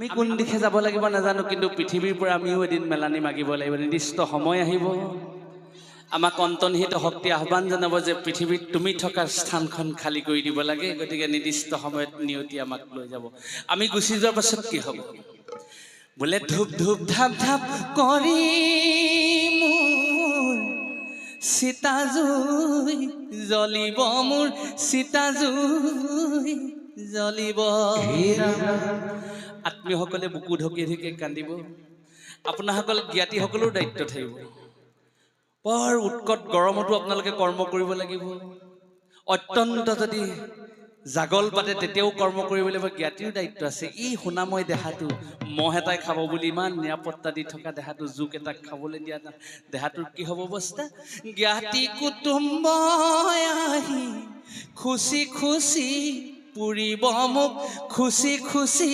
আমি কোন দিশে যাব লাগিব নাজানো কিন্তু পৃথিৱীৰ পৰা আমিও এদিন মেলানি মাগিব লাগিব নিৰ্দিষ্ট সময় আহিব। আমাক অন্তনিহিত শক্তি আহ্বান জনাব যে পৃথিৱীত তুমি থকা স্থানখন খালী কৰি দিব লাগে গতিকে নিৰ্দিষ্ট সময়ত নিয়তি আমাক লৈ যাব। আমি গুচি যোৱাৰ পাছত কি হ'ব? বোলে ধূপ ধূপ ধাপ ধাপ কৰি সীতা জুই জ্বলিব মোৰ সীতা জুই জ্বলিব। আত্মীয়সকলে বুকু ঢকি ঢকি কান্দিব। আপোনাসকল জ্ঞাতিসকলৰ দায়িত্ব থাকিব। বৰ উৎকট গৰমতো আপোনালোকে কৰ্ম কৰিব লাগিব। অত্যন্ত যদি জাগল পাতে তেতিয়াও কৰ্ম কৰিব লাগিব জ্ঞাতিৰ দায়িত্ব আছে। এই সোণাময় দেহাটো মহ এটাই খাব বুলি ইমান নিৰাপত্তা দি থকা দেহাটো জোক এটাক খাবলৈ দিয়া নাই দেহাটোৰ কি হ'ব অৱস্থা? জ্ঞাতি কুটুম্ব আহি খুচি খুচি পুৰিব মোক খুচি খুচি